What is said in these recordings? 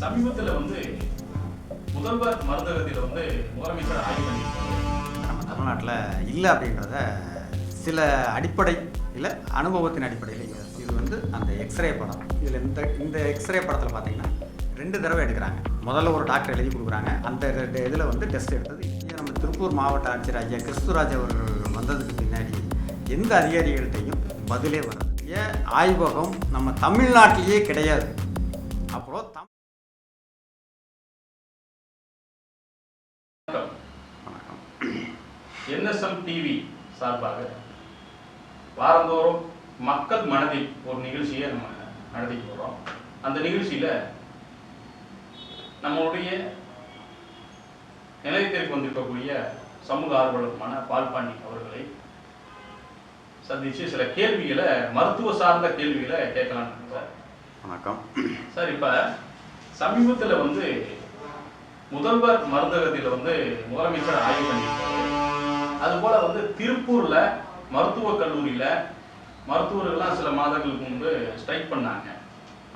சமீபத்தில் வந்து முதல்வர் மருந்தகத்தில் வந்து முதலமைச்சர் ஆய்வு பண்ணியிருக்காங்க நம்ம தமிழ்நாட்டில் இல்லை அப்படின்றத சில அடிப்படை இல்லை அனுபவத்தின் அடிப்படையில் இது வந்து அந்த எக்ஸ்ரே படம். இதில் இந்த இந்த எக்ஸ்ரே படத்தில் பார்த்தீங்கன்னா ரெண்டு தடவை எடுக்கிறாங்க. முதல்ல ஒரு டாக்டர் எழுதி கொடுக்குறாங்க. அந்த ரெண்டு இதில் வந்து டெஸ்ட் எடுத்தது. இங்கே நம்ம திருப்பூர் மாவட்ட ஆட்சியர் ஐயா கிறிஸ்துராஜ் அவர்கள் வந்ததுக்கு பின்னாடி எந்த அதிகாரிகள்கிட்டையும் பதிலே வர்றது ஏன்? ஆய்வகம் நம்ம தமிழ்நாட்டிலேயே கிடையாது. அப்புறம் தம் வணக்கம் என்எஸ்எம் டிவி சார்பாக வாரந்தோறும் மக்கள் மனதில் ஒரு நிகழ்ச்சியை நம்ம நடத்திட்டு போகிறோம் அந்த நிகழ்ச்சியில் நம்மளுடைய நிலையத்திற்கு வந்திருக்கக்கூடிய சமூக ஆர்வலருமான பால்பாண்டி அவர்களை சந்திச்சு சில கேள்விகளை மருத்துவ சார்ந்த கேள்விகளை கேட்கலாம்னு சார் வணக்கம். சார் இப்ப சமீபத்துல வந்து முதல்வர் மருந்தகத்தில் வந்து முதலமைச்சர் ஆய்வு பண்ணியிருக்காரு. அது போல வந்து திருப்பூர்ல மருத்துவக் கல்லூரியில மருத்துவர்கள்லாம் சில மாதங்களுக்கு முன்பு ஸ்ட்ரைக் பண்ணாங்க.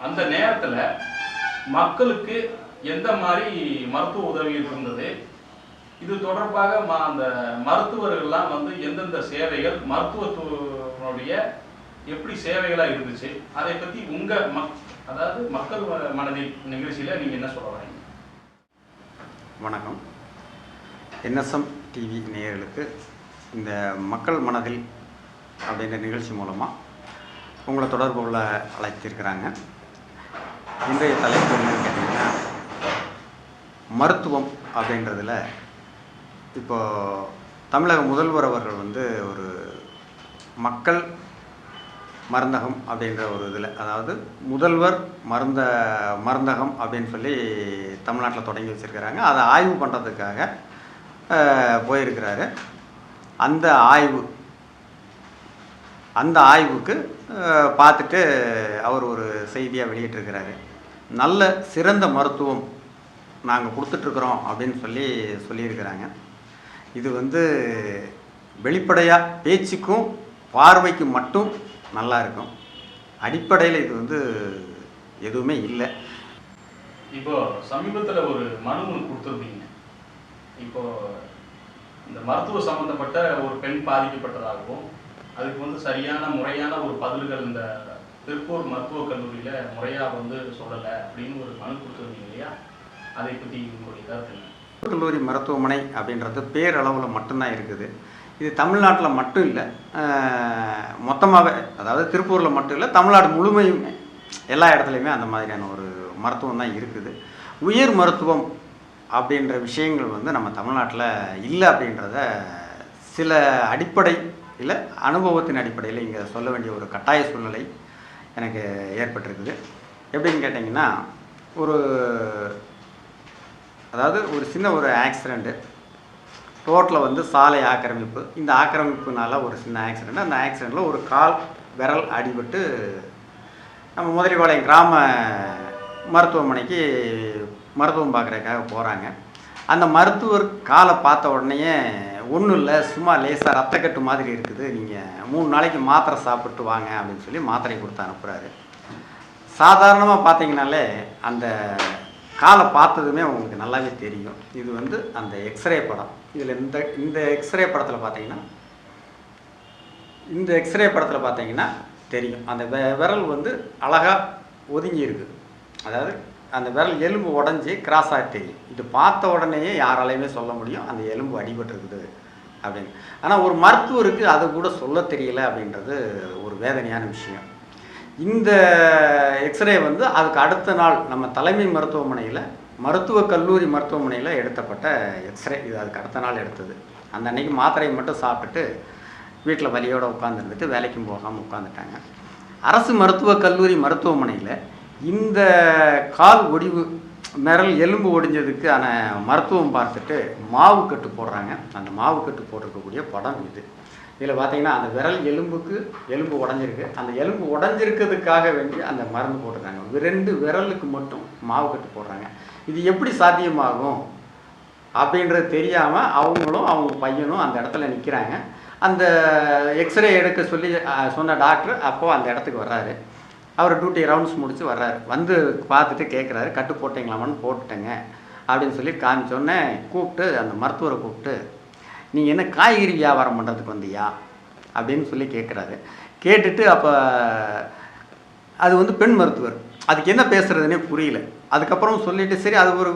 அந்த நேரத்துல மக்களுக்கு எந்த மாதிரி மருத்துவ உதவி இருந்தது? இது தொடர்பாக அந்த மருத்துவர்கள்லாம் வந்து எந்தெந்த சேவைகள் மருத்துவத்துடைய எப்படி சேவைகளாக இருந்துச்சு? அதை பற்றி உங்கள் மக் அதாவது மக்கள் மனதில் நிகழ்ச்சியில் நீங்கள் என்ன சொல்ல வரீங்க? வணக்கம். என்எஸ்எம் டிவி நேயர்களுக்கு இந்த மக்கள் மனதில் அப்படின்ற நிகழ்ச்சி மூலமாக உங்களை தொடர்பு கொள்ள அழைத்திருக்கிறாங்க. இன்றைய தலைப்பு என்னன்னு கேட்டிங்கன்னா மருத்துவம் அப்படின்றதில் இப்போது தமிழக முதல்வர் அவர்கள் வந்து ஒரு மக்கள் மருந்தகம் அப்படின்ற ஒரு இதில் அதாவது முதல்வர் மருந்த மருந்தகம் அப்படின்னு சொல்லி தமிழ்நாட்டில் தொடங்கி வச்சுருக்கிறாங்க. அதை ஆய்வு பண்ணுறதுக்காக போயிருக்கிறாரு. அந்த ஆய்வு அந்த ஆய்வுக்கு பார்த்துட்டு அவர் ஒரு செய்தியாக வெளியிட்டிருக்கிறாரு. நல்ல சிறந்த மருத்துவம் நாங்கள் கொடுத்துட்ருக்குறோம் அப்படின்னு சொல்லி சொல்லியிருக்கிறாங்க. இது வந்து வெளிப்படையாக பேச்சுக்கும் பார்வைக்கும் மட்டும் நல்லா இருக்கும். அடிப்படையில் இது வந்து எதுவுமே இல்லை. இப்போ சமீபத்தில் ஒரு மனு ஒன்று கொடுத்துருந்தீங்க. இப்போ இந்த மருத்துவ சம்பந்தப்பட்ட ஒரு பெண் பாதிக்கப்பட்டதாகவும் அதுக்கு வந்து சரியான முறையான ஒரு பதில்கள் இந்த திருப்பூர் மருத்துவக் கல்லூரியில முறையா வந்து சொல்லலை அப்படின்னு ஒரு மனு கொடுத்துருந்தீங்க இல்லையா? அதை பத்தி உங்களுடைய கருத்து கல்லூரி மருத்துவமனை அப்படின்றது பேரளவில் மட்டும்தான் இருக்குது. இது தமிழ்நாட்டில் மட்டும் இல்லை மொத்தமாகவே அதாவது திருப்பூரில் மட்டும் இல்லை தமிழ்நாடு முழுமையுமே எல்லா இடத்துலையுமே அந்த மாதிரியான ஒரு மருத்துவம் தான் இருக்குது. உயர் மருத்துவம் அப்படின்ற விஷயங்கள் வந்து நம்ம தமிழ்நாட்டில் இல்லை அப்படின்றத சில அடிப்படையில் அனுபவத்தின் அடிப்படையில் இங்கே சொல்ல வேண்டிய ஒரு கட்டாய சூழ்நிலை எனக்கு ஏற்பட்டிருக்குது. எப்படின்னு கேட்டிங்கன்னா ஒரு அதாவது ஒரு சின்ன ஒரு ஆக்சிடெண்ட்டு ரோட்டில் வந்து சாலை ஆக்கிரமிப்பு இந்த ஆக்கிரமிப்புனால ஒரு சின்ன ஆக்சிடெண்ட் அந்த ஆக்சிடெண்ட்டில் ஒரு கால் விரல் அடிபட்டு நம்ம முதலிபாளையம் கிராம மருத்துவமனைக்கு மருத்துவம் பார்க்குறதுக்காக போகிறாங்க அந்த மருத்துவர் காலை பார்த்த உடனேயே ஒன்றும் இல்லை சும்மா லேசாக ரத்தக்கட்டு மாதிரி இருக்குது. நீங்கள் மூணு நாளைக்கு மாத்திரை சாப்பிட்டு வாங்க அப்படின்னு சொல்லி மாத்திரை கொடுத்து அனுப்புகிறாரு சாதாரணமாக பார்த்தீங்கனாலே அந்த காலை பார்த்ததுமே உங்களுக்கு நல்லாவே தெரியும். இது வந்து அந்த எக்ஸ்ரே படம். இதில் இந்த இந்த எக்ஸ்ரே படத்தில் பார்த்தீங்கன்னா இந்த எக்ஸ்ரே படத்தில் பார்த்தீங்கன்னா தெரியும். அந்த வெ- விரல் வந்து அழகாக ஒதுங்கி இருக்குது. அதாவது அந்த விரல் எலும்பு உடஞ்சி கிராஸ் ஆகிட்டு இது பார்த்த உடனேயே யாராலையுமே சொல்ல முடியும். அந்த எலும்பு அடிபட்டுருக்குது அப்படின்னு. ஆனால் ஒரு மருத்துவருக்கு அது கூட சொல்ல தெரியல அப்படின்றது ஒரு வேதனையான விஷயம். இந்த எக்ஸ்ரே வந்து அதுக்கு அடுத்த நாள் நம்ம தலைமை மருத்துவமனையில் மருத்துவக் கல்லூரி மருத்துவமனையில் எடுத்தப்பட்ட எக்ஸ்ரே. இது அதுக்கு அடுத்த நாள் எடுத்தது. அந்த அன்னைக்கு மாத்திரையை மட்டும் சாப்பிட்டுட்டு வீட்டில் வலியோடு உட்காந்துருந்துட்டு வேலைக்கும் போகாமல் உட்காந்துட்டாங்க அரசு மருத்துவக் கல்லூரி மருத்துவமனையில் இந்த கால் ஒடிவு மிரல் எலும்பு ஒடிஞ்சதுக்கான மருத்துவம் பார்த்துட்டு மாவு கட்டு போடுறாங்க. அந்த மாவு கட்டு போட்டிருக்கக்கூடிய படம் இது. இதில் பார்த்தீங்கன்னா அந்த விரல் எலும்புக்கு எலும்பு உடஞ்சிருக்கு. அந்த எலும்பு உடஞ்சிருக்கிறதுக்காக வேண்டி அந்த மருந்து போட்டிருக்காங்க. ரெண்டு விரலுக்கு மட்டும் மாவு கட்டு போடுறாங்க. இது எப்படி சாத்தியமாகும் அப்படின்றது தெரியாமல் அவங்களும் அவங்க பையனும் அந்த இடத்துல நிற்கிறாங்க அந்த எக்ஸ்ரே எடுக்க சொல்லி சொன்ன டாக்டர் அப்போது அந்த இடத்துக்கு வர்றாரு. அவர் டியூட்டி ரவுண்ட்ஸ் முடித்து வர்றாரு. வந்து பார்த்துட்டு கேட்குறாரு கட்டு போட்டீங்களாமான்னு போட்டுட்டேங்க. அப்படின்னு சொல்லி காமிச்சோடனே கூப்பிட்டு அந்த மருத்துவரை கூப்பிட்டு நீங்கள் என்ன காய்கறி வியாபாரம் பண்ணுறதுக்கு வந்தியா? அப்படின்னு சொல்லி கேட்குறாரு கேட்டுட்டு அப்போ அது வந்து பெண் மருத்துவர். அதுக்கு என்ன பேசுகிறதுனே புரியல. அதுக்கப்புறம் சொல்லிட்டு சரி அது ஒரு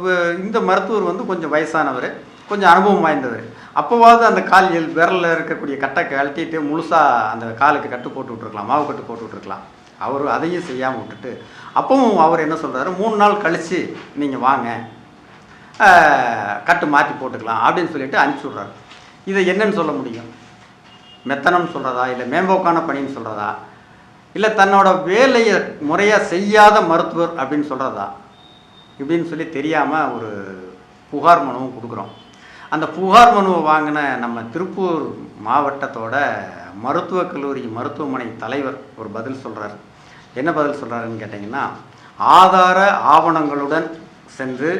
இந்த மருத்துவர் வந்து கொஞ்சம் வயசானவர் கொஞ்சம் அனுபவம் வாய்ந்தவர். அப்போவாவது அந்த கால் எல் விரலில் இருக்கக்கூடிய கட்டை கழட்டிட்டு முழுசாக அந்த காலுக்கு கட்டு போட்டு விட்ருக்கலாம் மாவு கட்டு போட்டு விட்ருக்கலாம் அவர் அதையும் செய்யாமல் விட்டுட்டு அப்பவும் அவர் என்ன சொல்கிறாரு மூணு நாள் கழித்து நீங்கள் வாங்க. கட்டு மாற்றி போட்டுக்கலாம் அப்படின்னு சொல்லிட்டு அனுப்பிச்சி விட்றாரு இதை என்னன்னு சொல்ல முடியும்? மெத்தனம் சொல்கிறதா இல்லை மேம்போக்கான பணின்னு சொல்கிறதா இல்லை தன்னோட வேலையை முறையாக செய்யாத மருத்துவர் அப்படின்னு சொல்கிறதா இப்படின்னு சொல்லி தெரியாமல் ஒரு புகார் மனுவும் கொடுக்குறோம். அந்த புகார் மனுவை வாங்கின நம்ம திருப்பூர் மாவட்டத்தோட மருத்துவக் கல்லூரி மருத்துவமனை தலைவர் ஒரு பதில் சொல்கிறார் என்ன பதில் சொல்கிறாருன்னு கேட்டிங்கன்னா ஆதார ஆவணங்களுடன் சென்று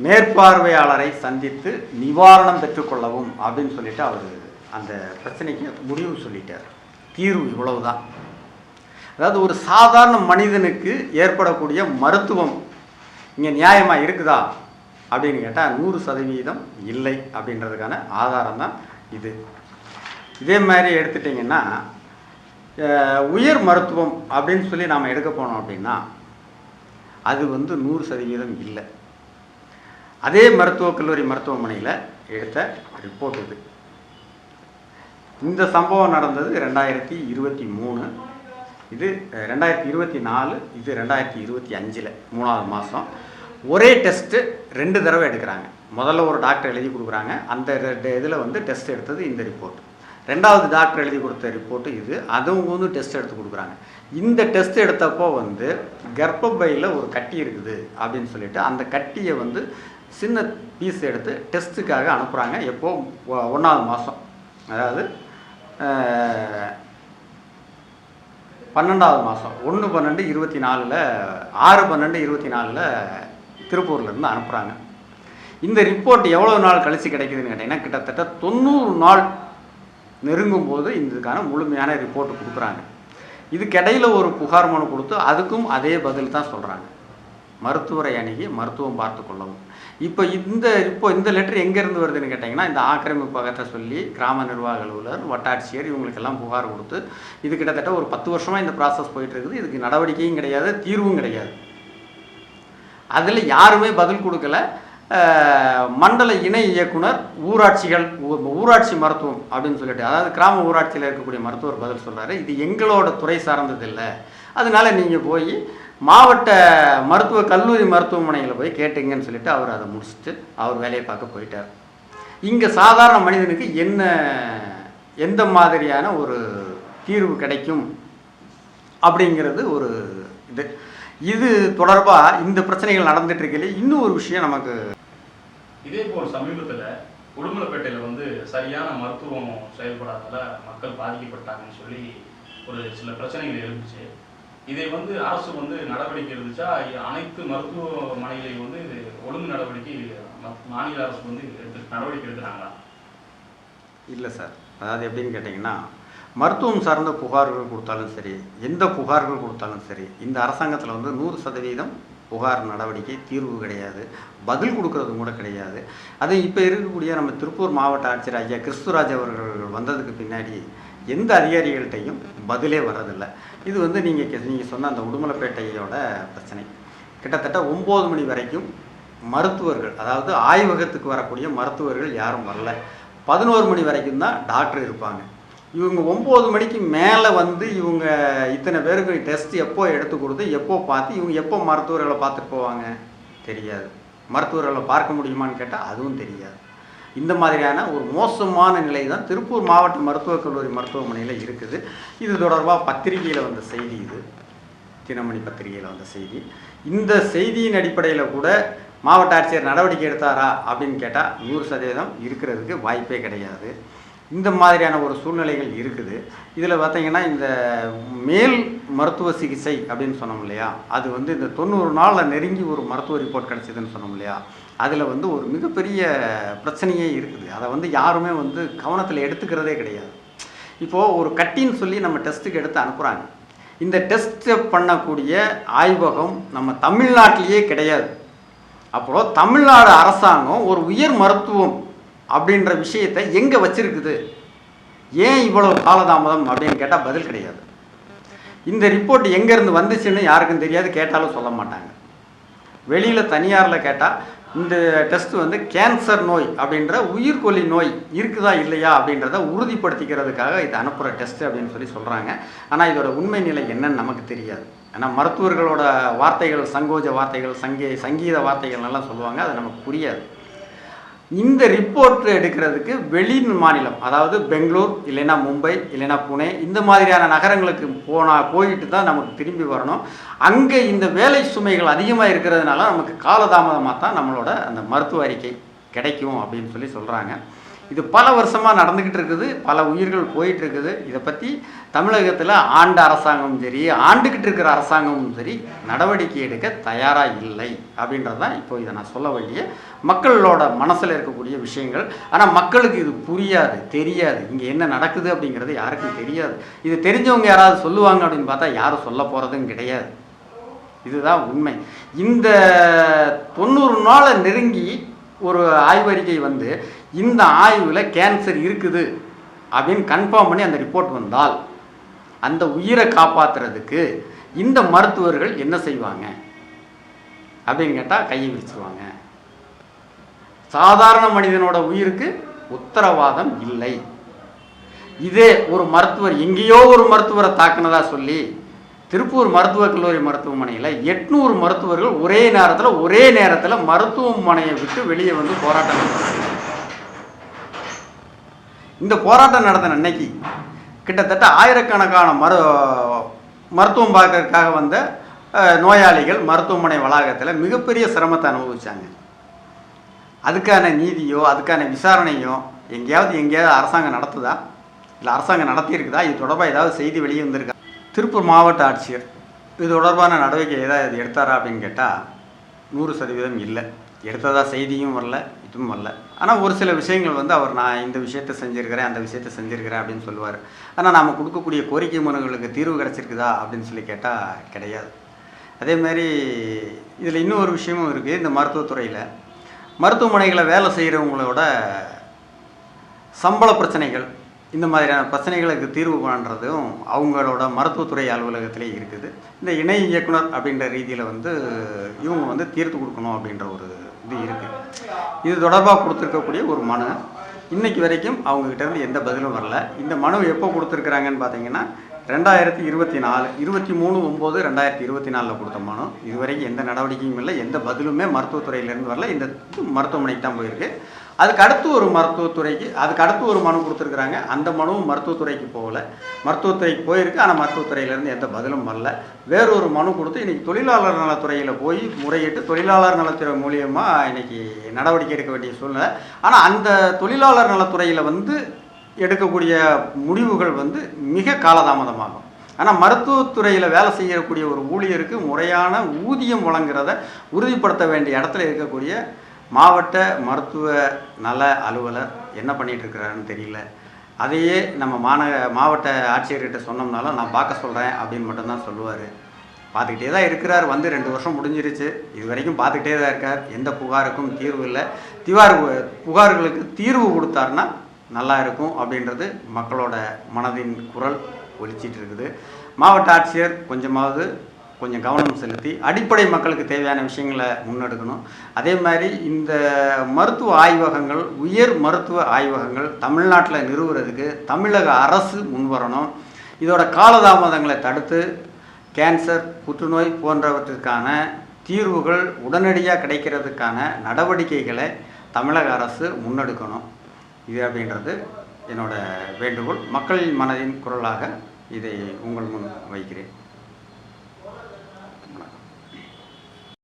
மேற்பார்வையாளரை சந்தித்து நிவாரணம் பெற்றுக்கொள்ளவும் அப்படின்னு சொல்லிட்டு அவர் அந்த பிரச்சனைக்கு முடிவு சொல்லிட்டார். தீர்வு இவ்வளவுதான். அதாவது ஒரு சாதாரண மனிதனுக்கு ஏற்படக்கூடிய மருத்துவம் இங்கே நியாயமாக இருக்குதா? அப்படின்னு கேட்டால் நூறு சதவீதம் இல்லை அப்படின்றதுக்கான ஆதாரம் தான் இது. இதே மாதிரி எடுத்துட்டிங்கன்னா உயர் மருத்துவம் அப்படின்னு சொல்லி நாம் எடுக்க போனோம் அப்படின்னா அது வந்து நூறு சதவீதம் இல்லை. அதே மருத்துவக் கல்லூரி மருத்துவமனையில் எடுத்த ரிப்போர்ட் இது. இந்த சம்பவம் நடந்தது ரெண்டாயிரத்தி இருபத்தி மூணு. இது ரெண்டாயிரத்தி இருபத்தி நாலு இது ரெண்டாயிரத்தி இருபத்தி அஞ்சில் மூணாவது மாதம் ஒரே டெஸ்ட்டு ரெண்டு தடவை எடுக்கிறாங்க. முதல்ல ஒரு டாக்டர் எழுதி கொடுக்குறாங்க. அந்த இதில் வந்து டெஸ்ட் எடுத்தது இந்த ரிப்போர்ட். ரெண்டாவது டாக்டர் எழுதி கொடுத்த ரிப்போர்ட்டு இது. அதுவும் வந்து டெஸ்ட் எடுத்து கொடுக்குறாங்க. இந்த டெஸ்ட் எடுத்தப்போ வந்து கர்ப்பப்பையில் ஒரு கட்டி இருக்குது அப்படின்னு சொல்லிட்டு அந்த கட்டியை வந்து சின்ன பீஸ் எடுத்து டெஸ்ட்டுக்காக அனுப்புகிறாங்க எப்போ? ஒ- ஒன்றாவது மாதம். அதாவது பன்னெண்டாவது மாதம். ஒன்று பன்னெண்டு இருபத்தி நாலில் ஆறு பன்னெண்டு இருபத்தி நாலில் திருப்பூர்லேருந்து அனுப்புகிறாங்க இந்த ரிப்போர்ட் எவ்வளோ நாள் கழித்து கிடைக்குதுன்னு கேட்டிங்கன்னா கிட்டத்தட்ட தொண்ணூறு நாள் நெருங்கும் போது இதுக்கான முழுமையான ரிப்போர்ட் கொடுக்குறாங்க. இதுக்கிடையில் ஒரு புகார் மனு கொடுத்து அதுக்கும் அதே பதில் தான் சொல்கிறாங்க மருத்துவரை அணுகி மருத்துவம் பார்த்து கொள்ளவும். இப்போ இந்த இப்போ இந்த லெட்டர் எங்கேருந்து வருதுன்னு கேட்டிங்கன்னா இந்த ஆக்கிரமிப்பகத்தை சொல்லி கிராம நிர்வாக அலுவலர் வட்டாட்சியர் இவங்களுக்கெல்லாம் புகார் கொடுத்து இது கிட்டத்தட்ட ஒரு பத்து வருஷமாக இந்த ப்ராசஸ் போயிட்டு இருக்குது. இதுக்கு நடவடிக்கையும் கிடையாது தீர்வும் கிடையாது. அதில் யாருமே பதில் கொடுக்கல. மண்டல இணை இயக்குனர் ஊராட்சிகள் ஊராட்சி மருத்துவம் அப்படின்னு சொல்லிட்டு அதாவது கிராம ஊராட்சியில் இருக்கக்கூடிய மருத்துவர் பதில் சொல்கிறாரு இது எங்களோட துறை சார்ந்தது இல்லை. அதனால நீங்கள் போய் மாவட்ட மருத்துவ கல்லூரி மருத்துவமனையில் போய் கேட்டீங்கன்னு சொல்லிட்டு அவர் அதை முடிச்சுட்டு அவர் வேலையை பார்க்க போயிட்டார். இங்கே சாதாரண மனிதனுக்கு என்ன எந்த மாதிரியான ஒரு தீர்வு கிடைக்கும் அப்படிங்கிறது ஒரு இது. இது தொடர்பாக இந்த பிரச்சனைகள் நடந்துட்டு இருக்கையில இன்னும் ஒரு விஷயம் நமக்கு இதே போல் சமீபத்துல உடுமலைப்பேட்டையில வந்து சரியான மருத்துவம் செயல்படாததால மக்கள் பாதிக்கப்பட்டாங்கன்னு சொல்லி ஒரு சில பிரச்சனைகள் எழுந்துச்சு. இதை வந்து அரசு வந்து நடவடிக்கை எடுத்துச்சா? அனைத்து மருத்துவமனைகளையும் வந்து இது ஒழுங்கு நடவடிக்கை மாநில அரசு வந்து நடவடிக்கை எடுக்கிறாங்களா? இல்லை சார். அதாவது எப்படின்னு கேட்டிங்கன்னா மருத்துவம் சார்ந்த புகார்கள் கொடுத்தாலும் சரி எந்த புகார்கள் கொடுத்தாலும் சரி இந்த அரசாங்கத்தில் வந்து நூறு சதவீதம் புகார் நடவடிக்கை தீர்வு கிடையாது. பதில் கொடுக்கறதும் கூட கிடையாது. அது இப்போ இருக்கக்கூடிய நம்ம திருப்பூர் மாவட்ட ஆட்சியர் ஐயா கிறிஸ்துராஜ் அவர்கள் வந்ததுக்கு பின்னாடி எந்த அதிகாரிகள்கிட்டையும் பதிலே வர்றதில்லை. இது வந்து நீங்கள் நீங்கள் சொன்ன அந்த உடுமலைப்பேட்டையோட பிரச்சனை. கிட்டத்தட்ட ஒம்பது மணி வரைக்கும் மருத்துவர்கள் அதாவது ஆய்வகத்துக்கு வரக்கூடிய மருத்துவர்கள் யாரும் வரல. பதினோரு மணி வரைக்கும் தான் டாக்டர் இருப்பாங்க. இவங்க ஒம்பது மணிக்கு மேலே வந்து இவங்க இத்தனை பேருக்கு டெஸ்ட் எப்போ எடுத்து கொடுத்து எப்போ பார்த்து இவங்க எப்போ மருத்துவர்களை பார்த்துட்டு போவாங்க? தெரியாது. மருத்துவர்களை பார்க்க முடியுமான்னு கேட்டால் அதுவும் தெரியாது. இந்த மாதிரியான ஒரு மோசமான நிலை தான் திருப்பூர் மாவட்ட மருத்துவக் கல்லூரி மருத்துவமனையில் இருக்குது. இது தொடர்பாக பத்திரிகையில் வந்த செய்தி இது. தினமணி பத்திரிகையில் வந்த செய்தி. இந்த செய்தியின் அடிப்படையில் கூட மாவட்ட ஆட்சியர் நடவடிக்கை எடுத்தாரா அப்படின்னு கேட்டால் நூறு சதவீதம் இருக்கிறதுக்கு வாய்ப்பே கிடையாது. இந்த மாதிரியான ஒரு சூழ்நிலைகள் இருக்குது. இதில் பார்த்தீங்கன்னா இந்த மேல் மருத்துவ சிகிச்சை அப்படின்னு சொன்னோம் இல்லையா? அது வந்து இந்த தொண்ணூறு நாளில் நெருங்கி ஒரு மருத்துவ ரிப்போர்ட் கிடச்சிதுன்னு சொன்னோம் இல்லையா? அதில் வந்து ஒரு மிகப்பெரிய பிரச்சனையே இருக்குது. அதை வந்து யாருமே வந்து கவனத்தில் எடுத்துக்கிறதே கிடையாது. இப்போது ஒரு கட்டின்னு சொல்லி நம்ம டெஸ்ட்டுக்கு எடுத்து அனுப்புகிறாங்க இந்த டெஸ்ட்டை பண்ணக்கூடிய ஆய்வகம் நம்ம தமிழ்நாட்டிலேயே கிடையாது. அப்புறம் தமிழ்நாடு அரசாங்கம் ஒரு உயர் மருத்துவம் அப்படின்ற விஷயத்தை எங்கே வச்சிருக்குது? ஏன் இவ்வளவு காலதாமதம் அப்படின்னு கேட்டால் பதில் கிடையாது. இந்த ரிப்போர்ட் எங்கேருந்து வந்துச்சுன்னு யாருக்கும் தெரியாது கேட்டாலும் சொல்ல மாட்டாங்க. வெளியில் தனியாரில் கேட்டால் இந்த டெஸ்ட் வந்து கேன்சர் நோய் அப்படின்ற உயிர்கொல்லி நோய் இருக்குதா இல்லையா அப்படின்றத உறுதிப்படுத்திக்கிறதுக்காக இது அனுப்புகிற டெஸ்ட் அப்படின்னு சொல்லி சொல்கிறாங்க ஆனால் இதோட உண்மை நிலை என்னன்னு நமக்கு தெரியாது. ஏன்னா மருத்துவர்களோட வார்த்தைகள் சங்கோஜ வார்த்தைகள் சங்கீ சங்கீத வார்த்தைகள் எல்லாம் சொல்லுவாங்க அது நமக்கு புரியாது. இந்த ரிப்போர்ட் எடுக்கிறதுக்கு வெளி மாநிலம் அதாவது பெங்களூர் இல்லைன்னா மும்பை இல்லைன்னா புனே இந்த மாதிரியான நகரங்களுக்கு போனால் போயிட்டு தான் நமக்கு திரும்பி வரணும். அங்கே இந்த வேலை சுமைகள் அதிகமாக இருக்கிறதுனால நமக்கு காலதாமதமாக தான் நம்மளோட அந்த மருத்துவ அறிக்கை கிடைக்கும் அப்படின்னு சொல்லி சொல்கிறாங்க இது பல வருஷமாக நடந்துக்கிட்டு இருக்குது பல உயிர்கள் போயிட்டு இருக்குது. இதை பற்றி தமிழகத்தில் ஆண்ட அரசாங்கமும் சரி ஆண்டுக்கிட்டு இருக்கிற அரசாங்கமும் சரி நடவடிக்கை எடுக்க தயாராக இல்லை அப்படின்றது தான் இப்போ இதை நான் சொல்ல வேண்டிய மக்களோட மனசில் இருக்கக்கூடிய விஷயங்கள். ஆனால் மக்களுக்கு இது புரியாது தெரியாது. இங்கே என்ன நடக்குது அப்படிங்கிறது யாருக்கும் தெரியாது. இது தெரிஞ்சவங்க யாராவது சொல்லுவாங்க அப்படின்னு பார்த்தா யாரும் சொல்ல போகிறதும் கிடையாது. இதுதான் உண்மை. இந்த தொண்ணூறு நாளை நெருங்கி ஒரு ஆய்வறிக்கை வந்து இந்த ஆய்வில் கேன்சர் இருக்குது அப்படின்னு கன்ஃபார்ம் பண்ணி அந்த ரிப்போர்ட் வந்தால் அந்த உயிரை காப்பாற்றுறதுக்கு இந்த மருத்துவர்கள் என்ன செய்வாங்க? அப்படின்னு கேட்டால் கையை விரிச்சிருவாங்க. சாதாரண மனிதனோட உயிருக்கு உத்தரவாதம் இல்லை. இதே ஒரு மருத்துவர் எங்கேயோ ஒரு மருத்துவரை தாக்குனதா சொல்லி திருப்பூர் மருத்துவக் கல்லூரி மருத்துவமனையில் எட்நூறு மருத்துவர்கள் ஒரே நேரத்தில் ஒரே நேரத்தில் மருத்துவமனையை விட்டு வெளியே வந்து போராட்டம் இந்த போராட்டம் நடந்த அன்னைக்கு. கிட்டத்தட்ட ஆயிரக்கணக்கான மரு மருத்துவம் பார்க்கறதுக்காக வந்த நோயாளிகள் மருத்துவமனை வளாகத்தில் மிகப்பெரிய சிரமத்தை அனுபவிச்சாங்க. அதுக்கான நீதியோ அதுக்கான விசாரணையோ எங்கேயாவது எங்கேயாவது அரசாங்கம் நடத்துதா? இல்லை அரசாங்கம் நடத்தியிருக்குதா? இது தொடர்பாக ஏதாவது செய்தி வெளியே வந்திருக்கா? திருப்பூர் மாவட்ட ஆட்சியர் இது தொடர்பான நடவடிக்கை ஏதாவது எடுத்தாரா அப்படின்னு கேட்டால் நூறு சதவீதம் இல்லை. எடுத்ததா செய்தியும் வரல இதுவும் வரல. ஆனால் ஒரு சில விஷயங்கள் வந்து அவர் நான் இந்த விஷயத்தை செஞ்சுருக்கிறேன் அந்த விஷயத்தை செஞ்சுருக்கிறேன் அப்படின்னு சொல்லுவார். ஆனால் நாம் கொடுக்கக்கூடிய கோரிக்கை மனுகளுக்கு தீர்வு கிடச்சிருக்குதா அப்படின்னு சொல்லி கேட்டால் கிடையாது. அதே மாதிரி இதில் இன்னும் ஒரு விஷயமும் இருக்குது இந்த மருத்துவத்துறையில் மருத்துவமனைகளை வேலை செய்கிறவங்களோட சம்பள பிரச்சனைகள் இந்த மாதிரியான பிரச்சனைகளுக்கு தீர்வு பண்ணுறதும் அவங்களோட மருத்துவத்துறை அலுவலகத்திலே இருக்குது. இந்த இணை இயக்குனர் அப்படின்ற ரீதியில் வந்து இவங்க வந்து தீர்த்து கொடுக்கணும் அப்படின்ற ஒரு இது இருக்குது இது தொடர்பாக கொடுத்துருக்கக்கூடிய ஒரு மனு. இன்றைக்கு வரைக்கும் அவங்கக்கிட்டேருந்து எந்த பதிலும் வரல. இந்த மனு எப்போ கொடுத்துருக்குறாங்கன்னு பார்த்தீங்கன்னா ரெண்டாயிரத்தி இருபத்தி நாலு இருபத்தி மூணு ஒம்பது ரெண்டாயிரத்தி இருபத்தி நாலில் கொடுத்த மனு. இதுவரைக்கும் எந்த நடவடிக்கையும் இல்லை. எந்த பதிலுமே மருத்துவத்துறையிலேருந்து வரல. இந்த மருத்துவமனைக்கு தான் போயிருக்கு. அதுக்கு அடுத்து ஒரு மருத்துவத்துறைக்கு அதுக்கு அடுத்து ஒரு மனு கொடுத்துருக்குறாங்க. அந்த மனுவும் மருத்துவத்துறைக்கு போகல. மருத்துவத்துறைக்கு போயிருக்கு. ஆனால் மருத்துவத்துறையிலேருந்து எந்த பதிலும் வரல. வேறொரு மனு கொடுத்து இன்றைக்கி தொழிலாளர் நலத்துறையில் போய் முறையிட்டு தொழிலாளர் நலத்துறை மூலியமாக இன்றைக்கி நடவடிக்கை எடுக்க வேண்டிய சூழ்நிலை. ஆனால் அந்த தொழிலாளர் நலத்துறையில் வந்து எடுக்கக்கூடிய முடிவுகள் வந்து மிக காலதாமதமாகும். ஆனால் மருத்துவத்துறையில் வேலை செய்யக்கூடிய ஒரு ஊழியருக்கு முறையான ஊதியம் வழங்குறத உறுதிப்படுத்த வேண்டிய இடத்துல இருக்கக்கூடிய மாவட்ட மருத்துவ நல அலுவலர் என்ன பண்ணிட்டு இருக்கிறாருன்னு தெரியல. அதையே நம்ம மாநக மாவட்ட ஆட்சியர்கிட்ட சொன்னோம்னாலும் நான் பார்க்க சொல்கிறேன் அப்படின்னு மட்டும்தான் சொல்லுவார். பார்த்துக்கிட்டே தான் இருக்கிறார். வந்து ரெண்டு வருஷம் முடிஞ்சிருச்சு. இது வரைக்கும் பார்த்துக்கிட்டே தான் இருக்கார். எந்த புகாருக்கும் தீர்வு இல்லை. திவார் புகார்களுக்கு தீர்வு கொடுத்தாருன்னா நல்லா இருக்கும் அப்படின்றது மக்களோட மனதின் குரல் ஒலிச்சிட்டு இருக்குது. மாவட்ட ஆட்சியர் கொஞ்சமாவது கொஞ்சம் கவனம் செலுத்தி அடிப்படை மக்களுக்கு தேவையான விஷயங்களை முன்னெடுக்கணும். அதே மாதிரி இந்த மருத்துவ ஆய்வகங்கள் உயர் மருத்துவ ஆய்வகங்கள் தமிழ்நாட்டில் நிறுவுறதுக்கு தமிழக அரசு முன்வரணும். இதோட காலதாமதங்களை தடுத்து கேன்சர் புற்றுநோய் போன்றவற்றிற்கான தீர்வுகள் உடனடியாக கிடைக்கிறதுக்கான நடவடிக்கைகளை தமிழக அரசு முன்னெடுக்கணும். இது அப்படின்றது என்னோட வேண்டுகோள். மக்களின் மனதின் குரலாக இதை உங்கள் முன் வைக்கிறேன்.